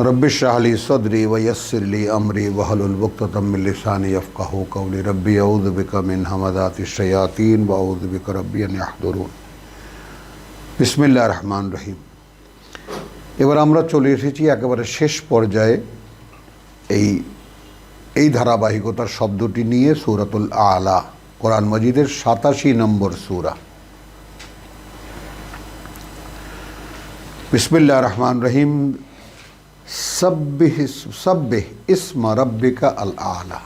رب اشرح لي صدري ويسر لي امري واحلل عقدة من لساني يفقهوا قولي ربي اعوذ بك من همزات الشياطين واعوذ بك ربي ان يحضرون بسم الله الرحمن الرحيم এবার আমরা চলে এসেছি একেবারে শেষ পর্যায়ে এই এই ধারাবাহিকতার শব্দটি নিয়ে সৌরাতুল আলা কোরআন মজিদের সাতাশি নম্বর সূরা বিসমিল্লাহ রহমান রহিম সব্বিহ সব্বিহ ইসমা রব্বিকা আল আলা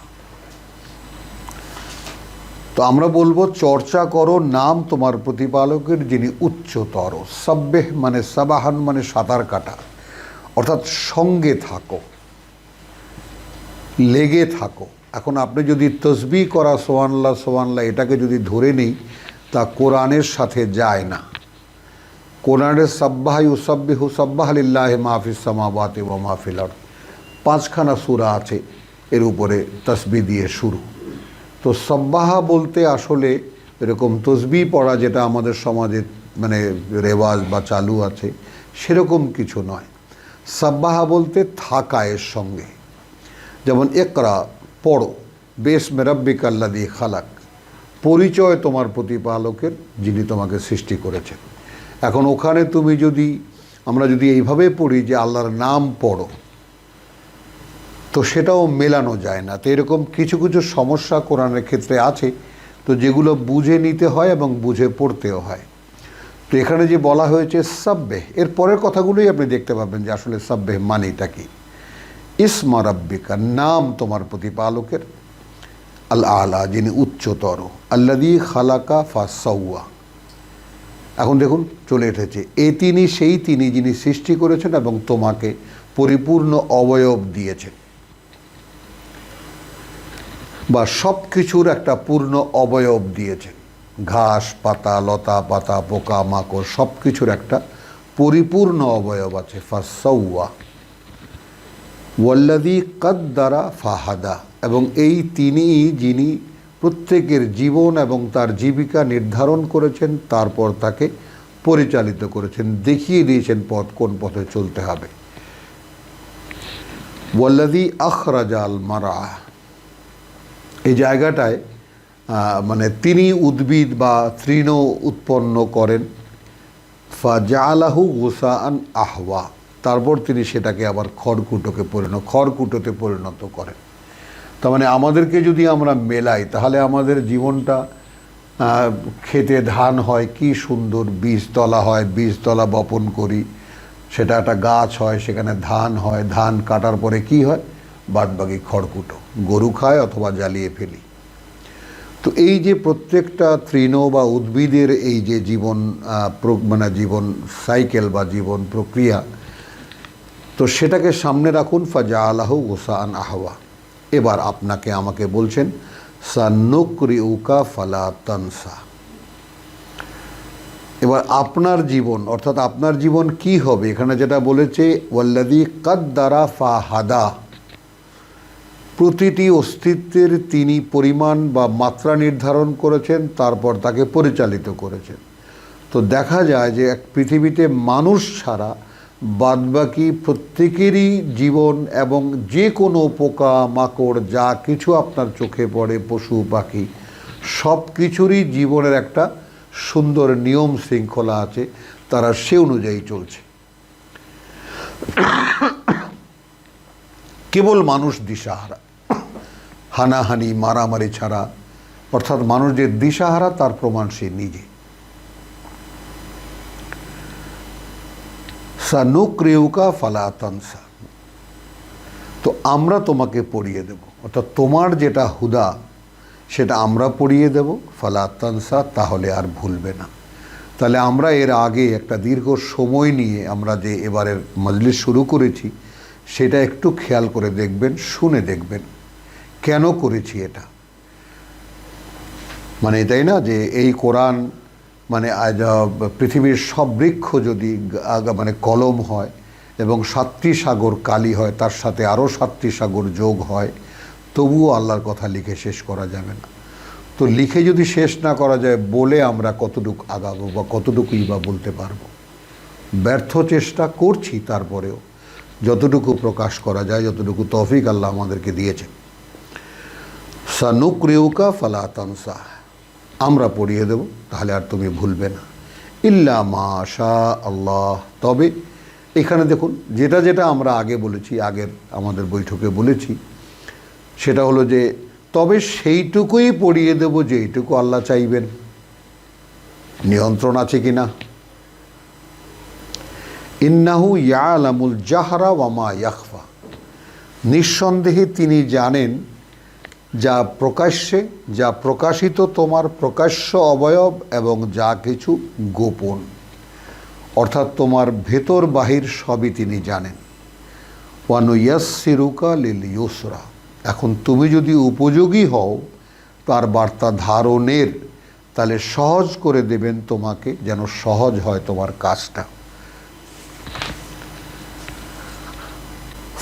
তো আমরা বলব, চর্চা করো নাম তোমার প্রতিপালকের যিনি উচ্চতর। সব্বেহ মানে সাবাহান মানে সাঁতার কাটা। অর্থাৎ সঙ্গে থাকো, লেগে থাকো। এখন আপনি যদি তসবি করা সোয়ানলা সোয়ানলা এটাকে যদি ধরে নেই, তা কোরআনের সাথে যায় না। কোরআনের সাব্বাহ ইউসাব্বিহু সাব্বাহ লিল্লাহ মাহফিস সামাবাতে ও মাহফিল পাঁচখানা সুরা আছে, এর উপরে তসবি দিয়ে শুরু। তো সব্বাহা বলতে আসলে এরকম তসবি পড়া যেটা আমাদের সমাজে মানে রেওয়াজ বা চালু আছে, সেরকম কিছু নয়। সাব্বাহা বলতে থাকা এর সঙ্গে। যেমন একরা পড়ো বেশ মেরাব্বিক দিয়ে খালাক। পরিচয় তোমার প্রতিপালকের যিনি তোমাকে সৃষ্টি করেছেন। এখন ওখানে তুমি যদি, আমরা যদি এইভাবে পড়ি যে আল্লাহর নাম পড়ো, তো সেটাও মেলানো যায় না। তো এরকম কিছু কিছু সমস্যা কোরআনের ক্ষেত্রে আছে, তো যেগুলো বুঝে নিতে হয় এবং বুঝে পড়তেও হয়। তো এখানে যে বলা হয়েছে সাব্বেহ, এর পরের কথাগুলোই আপনি দেখতে পাবেন যে আসলে সাব্বেহ মানিটা কি। ইসমা নাম তোমার প্রতিপালকের আল আলা যিনি উচ্চতর আল্লাদি খালাকা ফা সৌয়া এখন দেখুন, চলে এসেছে। এ তিনি সেই তিনি যিনি সৃষ্টি করেছেন এবং তোমাকে পরিপূর্ণ অবয়ব দিয়েছেন। বা সব কিছুর একটা পূর্ণ অবয়ব দিয়েছেন। ঘাস, পাতা, লতা, পাতা, পোকা, মাকড় সব কিছুর একটা পরিপূর্ণ অবয়ব আছে। ফাসৌয়া ওয়াল্লাদি কদ্দারা ফাহাদা। এবং এই তিনি যিনি প্রত্যেকের জীবন এবং তার জীবিকা নির্ধারণ করেছেন, তারপর তাকে পরিচালিত করেছেন, দেখিয়ে দিয়েছেন পথ, কোন পথে চলতে হবে। ওয়াল্লাদি আখরাজাল মারা এই জায়গাটায় মানে তিনি উদ্ভিদ বা তৃণ উৎপন্ন করেন। ফাজালাহু গোসাআন আহওয়া। তারপর তিনি সেটাকে আবার খড়কুটোকে পরিণত, খড়কুটোতে পরিণত করেন। তার মানে আমাদেরকে যদি আমরা মেলাই, তাহলে আমাদের জীবনটা খেতে ধান হয়, কি সুন্দর বীজতলা হয়, বীজতলা বপন করি, সেটা একটা গাছ হয়, সেখানে ধান হয়, ধান কাটার পরে কি হয়? বাদবাকি খড়কুটো, গরু খায় অথবা জ্বালিয়ে ফেলি। তো এই যে প্রত্যেকটা তৃণ বা উদ্ভিদের এই যে জীবন মানে জীবন সাইকেল বা জীবন প্রক্রিয়া, তো সেটাকে সামনে রাখুন ফাজা আলাহ ওসান আহওয়া। এবার আপনাকে আমাকে বলছেন সান্নুকরি উকা ফালা তনসা। এবার আপনার জীবন, অর্থাৎ আপনার জীবন কি হবে? এখানে যেটা বলেছে ওয়াল্লাদি কাদ্দারা ফা হাদা প্রতিটি অস্তিত্বের তিনি পরিমাণ বা মাত্রা নির্ধারণ করেছেন, তারপর তাকে পরিচালিত করেছেন। তো দেখা যায় যে এক পৃথিবীতে মানুষ ছাড়া বাদবাকি প্রত্যেকেরই জীবন এবং যে কোনো পোকা মাকড় যা কিছু আপনার চোখে পড়ে, পশু, পাখি, সব কিছুরই জীবনের একটা সুন্দর নিয়ম শৃঙ্খলা আছে, তারা সে অনুযায়ী চলছে। কেবল মানুষ দিশাহারা, হানাহানি, মারামারি ছাড়া, অর্থাৎ মানুষ যে দিশাহারা, তার প্রমাণ সে নিজে। সানুক্রিয়ুকা ফালাতনসা তো আমরা তোমাকে পড়িয়ে দেব। অর্থাৎ তোমার যেটা হুদা, সেটা আমরা পড়িয়ে দেব। ফালাতনসা তাহলে আর ভুলবে না। তাহলে আমরা এর আগে একটা দীর্ঘ সময় নিয়ে আমরা যে এবারের মজলিস শুরু করেছি, সেটা একটু খেয়াল করে দেখবেন, শুনে দেখবেন। কেন করেছি এটা? মানে তাই না? যে এই কোরআন মানে পৃথিবীর সব বৃক্ষ যদি মানে কলম হয় এবং সাতটি সাগর কালি হয়, তার সাথে আরও সাতটি সাগর যোগ হয়, তবুও আল্লাহর কথা লিখে শেষ করা যাবে না। তো লিখে যদি শেষ না করা যায়, বলে আমরা কতটুকু আগাবো বা কতটুকুই বা বলতে পারব? ব্যর্থ চেষ্টা করছি তারপরেও। যতটুকু প্রকাশ করা যায়, যতটুকু তফিক আল্লাহ আমাদেরকে দিয়েছেন। সানুক্রিউকা ফালা তানসা আমরা পড়িয়ে দেব, তাহলে আর তুমি ভুলবে না। ইল্লা মাশা আল্লাহ। তবে এখানে দেখুন, যেটা যেটা আমরা আগে বলেছি, আগের আমাদের বৈঠকে বলেছি, সেটা হলো যে, তবে সেইটুকুই পড়িয়ে দেব যেইটুকু আল্লাহ চাইবেন। নিয়ন্ত্রণ আছে কি না ইন্নাহু ইয়ালামুল জাহরা ওয়ামা ইয়াখফা। নিঃসন্দেহে তিনি জানেন যা প্রকাশ্যে, যা প্রকাশিত তোমার প্রকাশ্য অবয়ব এবং যা কিছু গোপন। অর্থাৎ তোমার ভেতর বাহির সবই তিনি জানেন। ওয়ানু ইয়াসিরুকা লিল ইউসরা। এখন তুমি যদি উপযোগী হও, তার বার্তা ধারণের, তাহলে সহজ করে দেবেন তোমাকে যেন সহজ হয় তোমার কাজটা।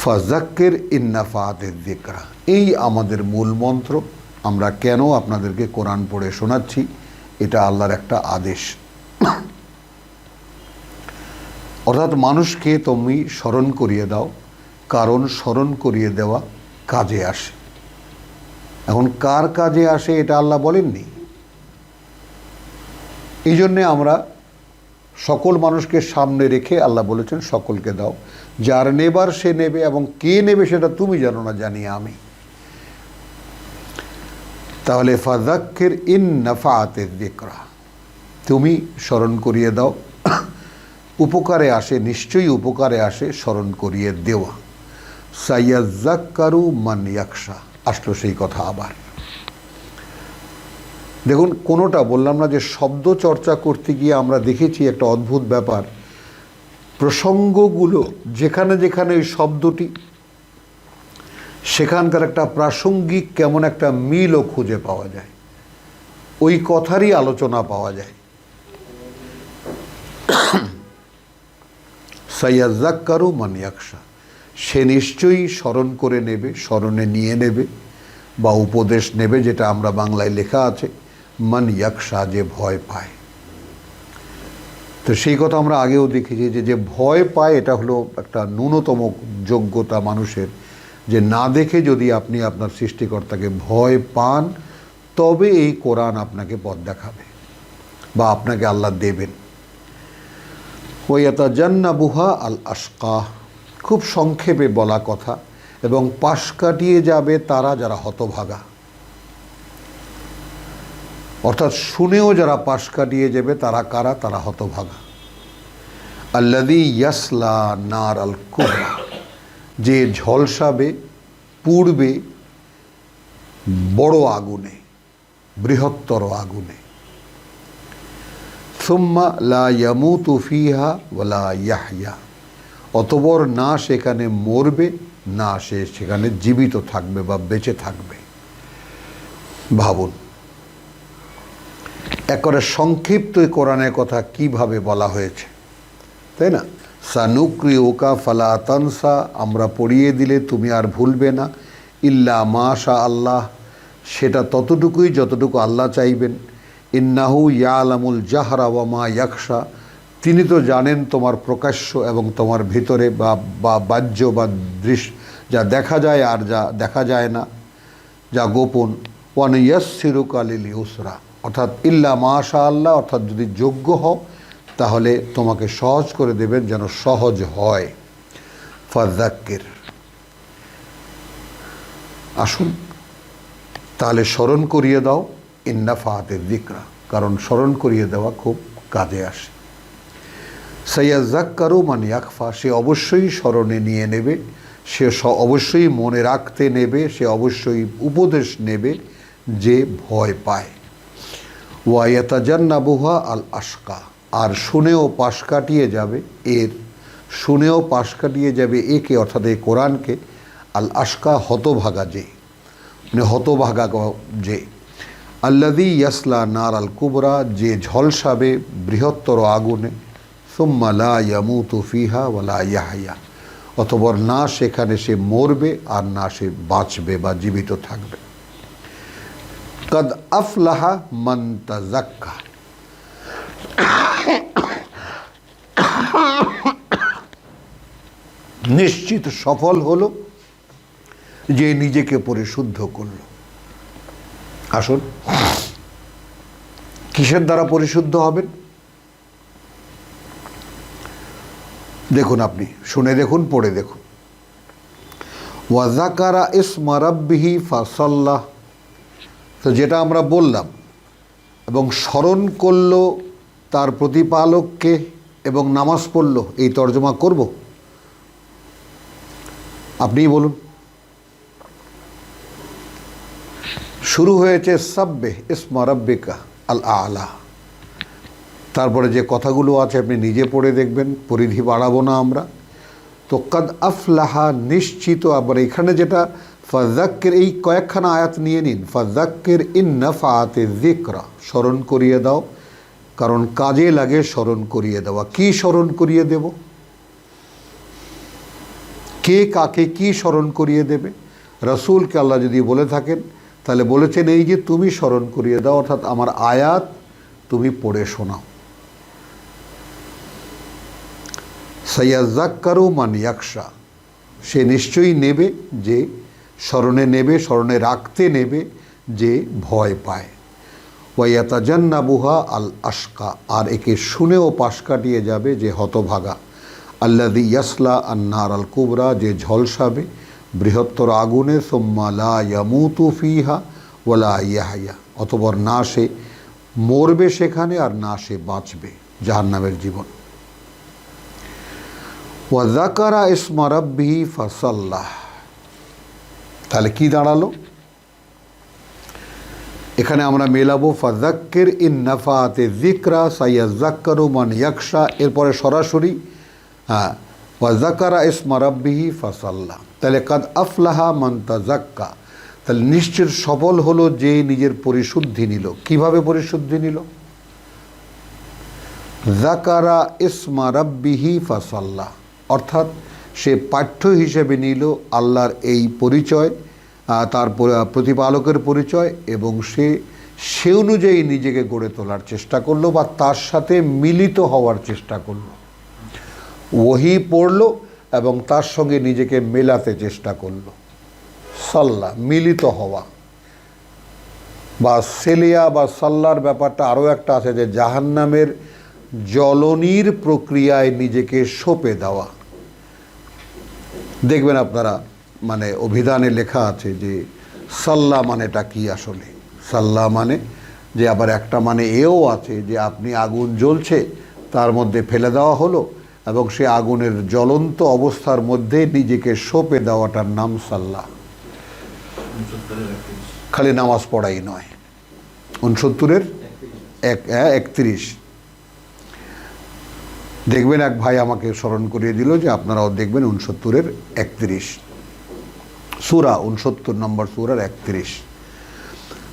ফাজাক্কের ইন্নাফাতের দিকরা এই আমাদের মূল মন্ত্র। আমরা কেন আপনাদেরকে কোরআন পড়ে শোনাচ্ছি? এটা আল্লাহর একটা আদেশ। অর্থাৎ মানুষকে তুমি স্মরণ করিয়ে দাও, কারণ স্মরণ করিয়ে দেওয়া কাজে আসে। এখন কার কাজে আসে এটা আল্লাহ বলেননি? এই জন্যে আমরা সকল মানুষকে সামনে রেখে আল্লাহ বলেছেন, সকলকে দাও। যার নেবার সে নেবে এবং কে নেবে সেটা তুমি জানো না, জানি আমি। তাহলে ফাজাক্কের ইন নাফাতের দিকরা তুমি স্মরণ করিয়ে দাও। উপকারে আসে, নিশ্চয়ই উপকারে আসে, স্মরণ করিয়ে দেওয়া। সাইয়াজ্জাক্কারু মান ইয়াকশা আসলো সেই কথা আবার। দেখুন, কোনোটা বললাম না যে শব্দ চর্চা করতে গিয়ে আমরা দেখেছি একটা অদ্ভুত ব্যাপার। প্রসঙ্গগুলো, যেখানে যেখানে ওই শব্দটি, সেখানকার একটা প্রাসঙ্গিক কেমন একটা মিলও খুঁজে পাওয়া যায়। ওই কথারই আলোচনা পাওয়া যায়। সাইয়াজ্জাক্কারু মানিয়াকশা সে নিশ্চয়ই স্মরণ করে নেবে, স্মরণে নিয়ে নেবে বা উপদেশ নেবে, যেটা আমরা বাংলায় লেখা আছে। মান ইয়াকশা যে ভয় পায়। তো সেই কথা আমরা আগেও দেখেছি যে যে ভয় পায় এটা হলো একটা ন্যূনতম যোগ্যতা মানুষের। যে না দেখে যদি আপনি আপনার সৃষ্টিকর্তাকে ভয় পান, তবে এই কোরআন আপনাকে পথ দেখাবে বা আপনাকে আল্লাহ দেবেন। ওয়াতা জান্না বুহা আল আশকা খুব সংক্ষেপে বলা কথা এবং পাশ কাটিয়ে যাবে তারা যারা হতভাগা। অর্থাৎ শুনেও যারা পাশ কাটিয়ে যাবে, তারা কারা? তারা হতভাগা। আল্লাদি ইয়াসলা নার আল কুবরা। যে ঝলসাবে পূর্বে বড় আগুনে, বৃহত্তর আগুনে। সুম্মা লা ইয়ামুতু ফিহা ওয়ালা ইয়াহইয়া অতবর না সেখানে মরবে, না সে সেখানে জীবিত থাকবে বা বেঁচে থাকবে। ভাবুন। একবারে সংক্ষিপ্ত কোরআনের কথা কীভাবে বলা হয়েছে, তাই না? সানুক্রি ওকা ফালা তানসা, আমরা পড়িয়ে দিলে তুমি আর ভুলবে না। ইল্লা মাশা আল্লাহ, সেটা ততটুকুই যতটুকু আল্লাহ চাইবেন। ইন্নাহু ইয়ালামুল জাহরা ওয়ামা ইয়াকশা তিনি তো জানেন তোমার প্রকাশ্য এবং তোমার ভিতরে বা বা বাহ্য বা দৃশ্য, যা দেখা যায় আর যা দেখা যায় না, যা গোপন। ওয়ান ইয়াসিরুক আলিল ইউসরা অর্থাৎ ইল্লা মাশা আল্লাহ অর্থাৎ যদি যোগ্য হও, তাহলে তোমাকে সহজ করে দেবেন যেন সহজ হয়। ফাজাক্কির আসুন, তাহলে স্মরণ করিয়ে দাও, ইন্না ফাহাতের দিকরা কারণ স্মরণ করিয়ে দেওয়া খুব কাজে আসে। সৈয়াজাক্কারু মানে ইয়াকফা সে অবশ্যই স্মরণে নিয়ে নেবে সে, অবশ্যই মনে রাখতে নেবে, সে অবশ্যই উপদেশ নেবে যে ভয় পায়। ওয়াইয়াতাজান্নাবুহা আল আশকা। আর শুনেও পাশ কাটিয়ে যাবে এর, শুনেও পাশ কাটিয়ে যাবে একে, অর্থাৎ এই কোরআনকে, আল আশকা হতভাগা যে মানে হতভাগা যে। আল্লাদি ইয়াসলা নার আল কুবরা, যে ঝলসাবে বৃহত্তর আগুনে, সুম্মা লা ইয়ামুতু ফিহা ওয়ালা ইয়াহাইয়া অতবর না সেখানে সে মরবে আর না সে বাঁচবে বা জীবিত থাকবে। কদ আফলাহা মান নিশ্চিত সফল হলো যে নিজেকে পরিশুদ্ধ করল। আসুন, কিসের দ্বারা পরিশুদ্ধ হবেন? দেখুন আপনি, শুনে দেখুন, পড়ে দেখুন। ওয়াজাকারা ইসমা রাব্বিহি ফাসাল্লাহ। তো যেটা আমরা বললাম, এবং স্মরণ করল তার প্রতিপালককে এবং নামাজ পড়ল, এই তর্জমা করব? আপনিই বলুন। শুরু হয়েছে সাব্বে ইসমা রাব্বিকা আল আলা তারপরে যে কথাগুলো আছে আপনি নিজে পড়ে দেখবেন, পরিধি বাড়াবো না আমরা। তো কাদ আফলাহা নিশ্চিত, আবার এখানে যেটা ফাজাক্কের এই কয়েকখানা আয়াত নিয়ে নিন। ফাজাক্কের ইন নাফাতে জিকরা স্মরণ করিয়ে দাও। কারণ কাজে লাগে স্মরণ করিয়ে দেওয়া। কি স্মরণ করিয়ে দেব? কে কাকে কি স্মরণ করিয়ে দেবে? রসুলকে আল্লাহ যদি বলে থাকেন, তাহলে বলেছেন, এই যে তুমি স্মরণ করিয়ে দাও, অর্থাৎ আমার আয়াত তুমি পড়ে শোনাও। সৈয়াজাক্কারু মান ইয়াকশা সে নিশ্চয়ই নেবে যে স্মরণে নেবে, স্মরণে রাখতে নেবে যে ভয় পায়। ওয়াইয়াতাজান্নাবুহা আল আশকা আর একে শুনেও পাশ কাটিয়ে যাবে যে হতভাগা। আল্লাদি ইয়াসলা আন্নার আল কুবরা যে ঝলসাবে, বৃহত্তর আগুনে, সোম্মা লা ইয়ামুতু ফিহা ওলা ইয়াহাইয়া অতপর না সে মরবে সেখানে আর না সে বাঁচবে, জাহান্নামের জীবন। ওয়াজাকারা ইসমা ফাসাল্লাহ। তাহলে কি দাঁড়াল? এখানে আমরা মেলাবো ফাজাক্কের ইন নাফাতে জিকরা সাইয়াজাক্কারু মান ইয়াকশা এরপরে সরাসরি হ্যাঁ ওয়াজাকারা ইসমা রাব্বিহি ফাসাল্লাহ তাহলে কাদ আফলাহা মান তাজাক্কা তাহলে নিশ্চিত সফল হলো যে নিজের পরিশুদ্ধি নিল। কীভাবে পরিশুদ্ধি নিল? জাকারা ইসমা রাব্বিহি ফাসাল্লাহ অর্থাৎ সে পাঠ্য হিসেবে নিল আল্লাহর এই পরিচয় তার প্রতিপালকের পরিচয় এবং সে সে অনুযায়ী নিজেকে গড়ে তোলার চেষ্টা করল বা তার সাথে মিলিত হওয়ার চেষ্টা করল। ওহি পড়ল এবং তার সঙ্গে নিজেকে মেলাতে চেষ্টা করল। সাল্লাহ মিলিত হওয়া। বা সেলিয়া বা সাল্লার ব্যাপারটা আরও একটা আছে যে জাহান্নামের জ্বলনির প্রক্রিয়ায় নিজেকে সঁপে দেওয়া। দেখবেন আপনারা মানে অভিধানে লেখা আছে যে সাল্লা মানেটা কি আসলে? সাল্লা মানে যে আবার একটা মানে এও আছে যে আপনি আগুন জ্বলছে তার মধ্যে ফেলে দেওয়া হলো এবং সে আগুনের জ্বলন্ত অবস্থার মধ্যে নিজেকে সঁপে দেওয়াটার নাম সাল্লা। খালি নামাজ পড়াই নয়। উনসত্তরের এক হ্যাঁ, একত্রিশ। দেখবেন এক ভাই আমাকে স্মরণ করিয়ে দিল যে আপনারাও দেখবেন উনসত্তরের একত্রিশ। সুরা উনসত্তর নম্বর সুরার একত্রিশ।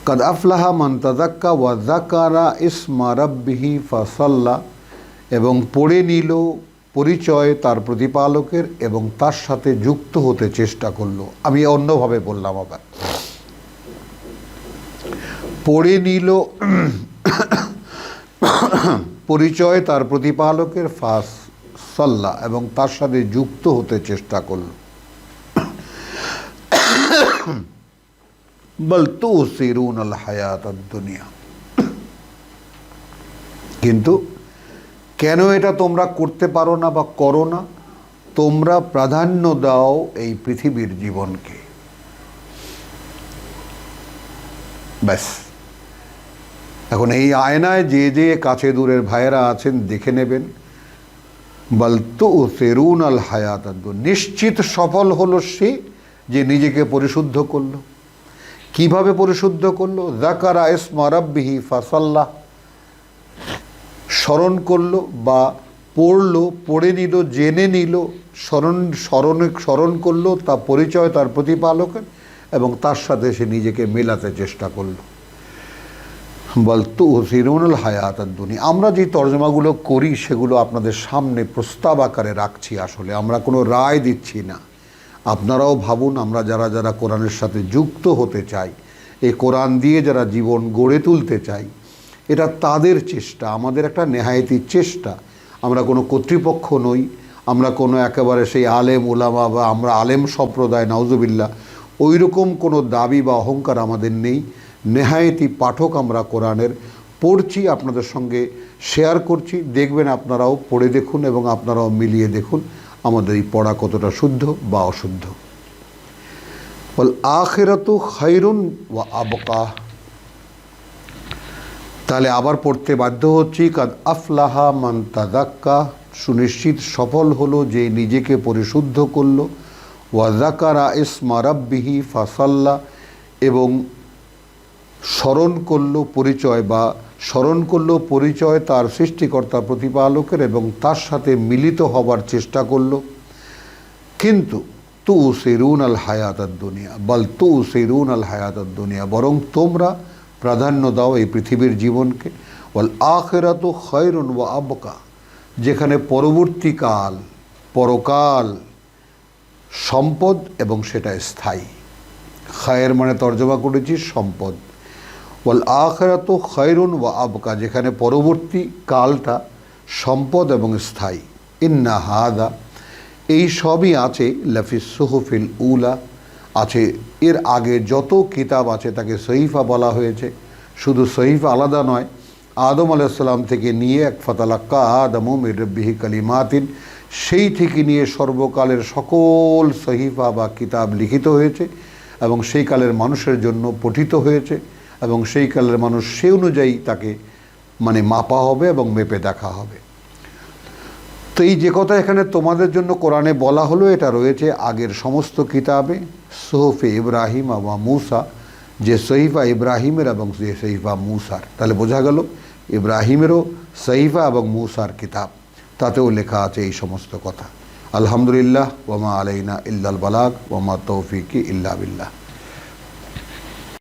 কাদ আফলাহা মান তাজাক্কা ওয়া জাকারা ইসমা রাব্বিহি ফাসাল্লা এবং পড়ে নিল পরিচয় তার প্রতিপালকের এবং তার সাথে যুক্ত হতে চেষ্টা করল। আমি অন্যভাবে বললাম আবার। পড়ে নিল পরিচয় তার প্রতিপালকের ফাস সাল্লা এবং তার সাথে যুক্ত হতে চেষ্টা করল। বল তো সিরুন আল হায়াত দুনিয়া। কিন্তু কেন এটা তোমরা করতে পারো না বা করো না? তোমরা প্রাধান্য দাও এই পৃথিবীর জীবনকে। ব্যাস। এখন এই আয়নায় যে যে কাছে দূরের ভাইয়েরা আছেন দেখে নেবেন। বলতো সেরুন আল হায়াত নিশ্চিত সফল হলো সে যে নিজেকে পরিশুদ্ধ করল। কীভাবে পরিশুদ্ধ করল? জাকারা ইসমা রাব্বিহি ফাসাল্লাহ স্মরণ করল বা পড়ল, পড়ে নিল, জেনে নিল, স্মরণ, স্মরণে, স্মরণ করল তা পরিচয়, তার প্রতিপালকের এবং তার সাথে সে নিজেকে মেলাতে চেষ্টা করল। বলতু সিরুনুল হায়াত দুনিয়া। আমরা যে তর্জমাগুলো করি, সেগুলো আপনাদের সামনে প্রস্তাব আকারে রাখছি আসলে। আমরা কোনো রায় দিচ্ছি না। আপনারাও ভাবুন, আমরা যারা যারা কোরআনের সাথে যুক্ত হতে চাই, এই কোরআন দিয়ে যারা জীবন গড়ে তুলতে চাই, এটা তাদের চেষ্টা, আমাদের একটা নেহায়েতির চেষ্টা। আমরা কোনো কর্তৃপক্ষ নই, আমরা কোনো একেবারে সেই আলেম ওলামা বা আমরা আলেম সম্প্রদায় নাউজুবিল্লা ওই রকম কোনো দাবি বা অহংকার আমাদের নেই। নেহায়েতি পাঠক আমরা কোরআনের পড়ছি, আপনাদের সঙ্গে শেয়ার করছি। দেখবেন আপনারাও পড়ে দেখুন এবং আপনারাও মিলিয়ে দেখুন আমাদের এই পড়া কতটা শুদ্ধ বা অশুদ্ধ। বল আখেরাতু খাইরুন ওয়া আবকা। তাহলে আবার পড়তে বাধ্য হচ্ছি, কাদ আফলাহা মান তাদাক্কা। সুনিশ্চিত সফল হলো যে নিজেকে পরিশুদ্ধ করল। ওয়াজাকারা ইসমা রাব্বিহি ফাসাল্লা। এবং স্মরণ করল পরিচয় বা স্মরণ করল পরিচয় তার সৃষ্টিকর্তা প্রতিপালকের এবং তার সাথে মিলিত হবার চেষ্টা করল। কিন্তু তু সেরুন আল হায়াত দুনিয়া, বল তু সেরুন আল হায়াত দুনিয়া, বরং তোমরা প্রাধান্য দাও এই পৃথিবীর জীবনকে। বল আখেরা তো খয়রুন ও আবকা, যেখানে পরবর্তীকাল, পরকাল সম্পদ এবং সেটা স্থায়ী। খায়ের মানে তর্জমা করেছি, সম্পদ বল আখেরাত খয়রুন ও আবকা, যেখানে পরবর্তী কালটা সম্পদ এবং স্থায়ী। ইন্না হাদা, এই সবই আছে লাফিস সুহফিল উলা, আছে এর আগে যত কিতাব আছে তাকে সহিফা বলা হয়েছে। শুধু সহিফা আলাদা নয়, আদম আলাইসাল্লাম থেকে নিয়ে এক ফতালাক্কা আদম মিরব্বিহি কালিমাতিন, সেই থেকে নিয়ে সর্বকালের সকল সহিফা বা কিতাব লিখিত হয়েছে এবং সেই কালের মানুষের জন্য পঠিত হয়েছে। এবং সেই কালের মানুষ সে অনুযায়ী তাকে মানে মাপা হবে এবং মেপে দেখা হবে। তো এই যে কথা এখানে তোমাদের জন্য কোরআনে বলা হলো, এটা রয়েছে আগের সমস্ত কিতাবে, সোহফে ইব্রাহিম বা মুসা, যে সহিফা ইব্রাহিমের এবং যে সহিফা মুসার। তাহলে বোঝা গেল ইব্রাহিমেরও সহিফা এবং মুসার কিতাব। তাতেও লেখা আছে এই সমস্ত কথা। আলহামদুলিল্লাহ ওমা আলাইনা ইল্লাল বালাক ওমা তৌফিকি ইল্লা বিল্লাহ।